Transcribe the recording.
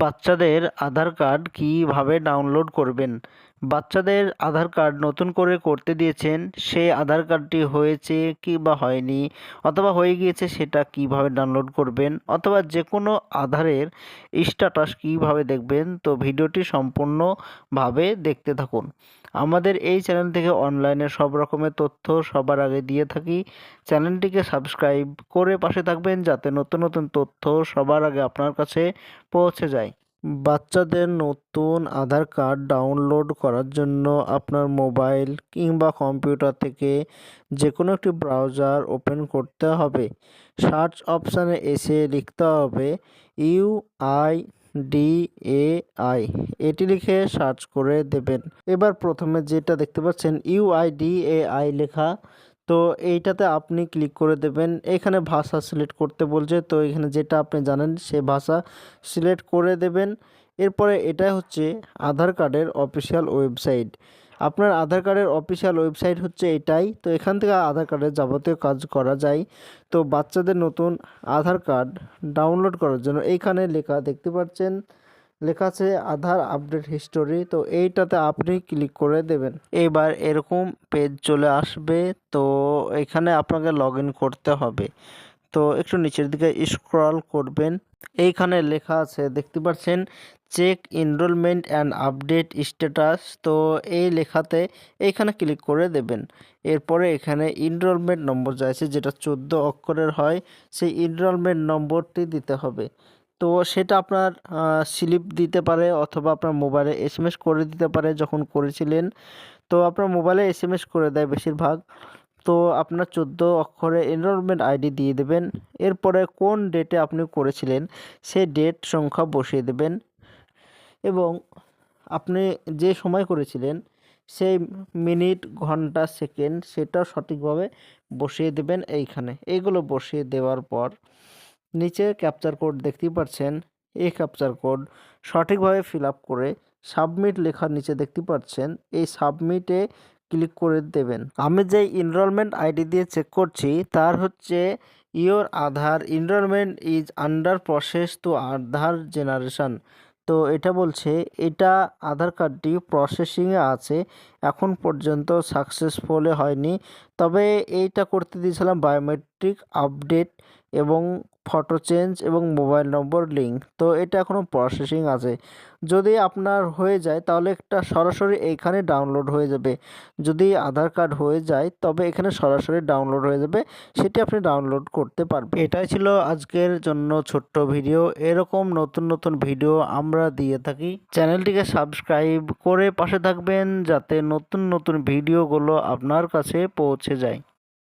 বাচ্চাদের আধার কার্ড কীভাবে ডাউনলোড করবেন? বাচ্চাদের আধার কার্ড নতুন করে করতে দিয়েছেন সেই আধার কার্ডটি হয়েছে কি বা হয়নি অথবা হয়ে গিয়েছে সেটা কীভাবে ডাউনলোড করবেন অথবা যে কোনো আধারের স্ট্যাটাস কীভাবে দেখবেন, তো ভিডিওটি সম্পূর্ণভাবে দেখতে থাকুন। আমাদের এই চ্যানেল থেকে অনলাইনে সব রকমের তথ্য সবার আগে দিয়ে থাকি। চ্যানেলটিকে সাবস্ক্রাইব করে পাশে থাকবেন যাতে নতুন নতুন তথ্য সবার আগে আপনার কাছে পৌঁছে যায়। বাচ্চাদের নতুন আধার কার্ড ডাউনলোড করার জন্য আপনার মোবাইল কিংবা কম্পিউটার থেকে যে কোনো একটি ব্রাউজার ওপেন করতে হবে। সার্চ অপশানে এসে লিখতে হবে U I D A I এটি লিখে সার্চ করে দেবেন। এবার প্রথমে যেটা দেখতে পাচ্ছেন U I D A I লেখা তো এইটাতে আপনি ক্লিক করে দেবেন। এখানে ভাষা সিলেক্ট করতে বলছে। তো এখানে যেটা আপনি জানেন, সে ভাষা সিলেক্ট করে দেবেন। এরপরে এটা হচ্ছে আধার কার্ডের অফিসিয়াল ওয়েবসাইট আপনার আধার কার্ডের অফিসিয়াল ওয়েবসাইট হচ্ছে এটাই। তো এখান থেকে আধার কার্ডের যাবতীয় কাজ করা যায়। তো বাচ্চাদের নতুন আধার কার্ড ডাউনলোড করার জন্য এইখানে লেখা দেখতে পাচ্ছেন। লেখা আছে আধার আপডেট হিস্টোরি। তো এইটাতে আপনি ক্লিক করে দেবেন। এবার এরকম পেজ চলে আসবে। তো এখানে আপনাকে লগ করতে হবে। তো একটু নিচের দিকে স্ক্রল করবেন। এইখানে লেখা আছে, দেখতে পাচ্ছেন, check enrolment and update status. তো এই লেখাতে এইখানে ক্লিক করে দেবেন। এরপরে এখানে এনরোলমেন্ট নম্বর চাইছে, যেটা চোদ্দ অক্ষরের হয়। সেই এনরোলমেন্ট নম্বরটি দিতে হবে। তো সেটা আপনার স্লিপ দিতে পারে অথবা আপনার মোবাইলে এস এম এস করে দিতে পারে যখন করেছিলেন। তো আপনার মোবাইলে এস এম এস করে দেয় বেশিরভাগ। তো আপনার চোদ্দ অক্ষরে এনরোলমেন্ট আইডি দিয়ে দেবেন। এরপরে কোন ডেটে আপনি করেছিলেন সেই ডেট সংখ্যা বসিয়ে দেবেন। এবং আপনি যে সময় করেছিলেন সেই মিনিট, ঘণ্টা, সেকেন্ড সেটাও সঠিকভাবে বসিয়ে দেবেন এইখানে। এইগুলো বসিয়ে দেওয়ার পর নিচে ক্যাপচার কোড দেখতেই পাচ্ছেন এই ক্যাপচার কোড সঠিকভাবে ফিল করে সাবমিট লেখার নিচে দেখতে পাচ্ছেন এই সাবমিটে ক্লিক করে দেবেন। আমি যে এনরোলমেন্ট আইডি দিয়ে চেক করছি, তার হচ্ছে your Aadhaar enrolment is under process to Aadhaar generation তো এটা বলছে, এটা আধার কার্ডটি প্রসেসিংয়ে আছে, এখন পর্যন্ত সাকসেসফুলি হয়নি। তবে এইটা করতে দিয়েছিলাম বায়োমেট্রিক আপডেট এবং ফটো চেঞ্জ এবং মোবাইল নম্বর লিঙ্ক তো এটা এখনও প্রসেসিং আছে। যদি আপনার হয়ে যায়, তাহলে একটা সরাসরি এইখানে ডাউনলোড হয়ে যাবে। যদি আধার কার্ড হয়ে যায়, তবে এখানে সরাসরি ডাউনলোড হয়ে যাবে। সেটি আপনি ডাউনলোড করতে পারবেন। এটাই ছিল আজকের জন্য ছোট্ট ভিডিও এরকম নতুন নতুন ভিডিও আমরা দিয়ে থাকি। চ্যানেলটিকে সাবস্ক্রাইব করে পাশে থাকবেন, যাতে নতুন নতুন ভিডিওগুলো আপনার কাছে পৌঁছে যায়।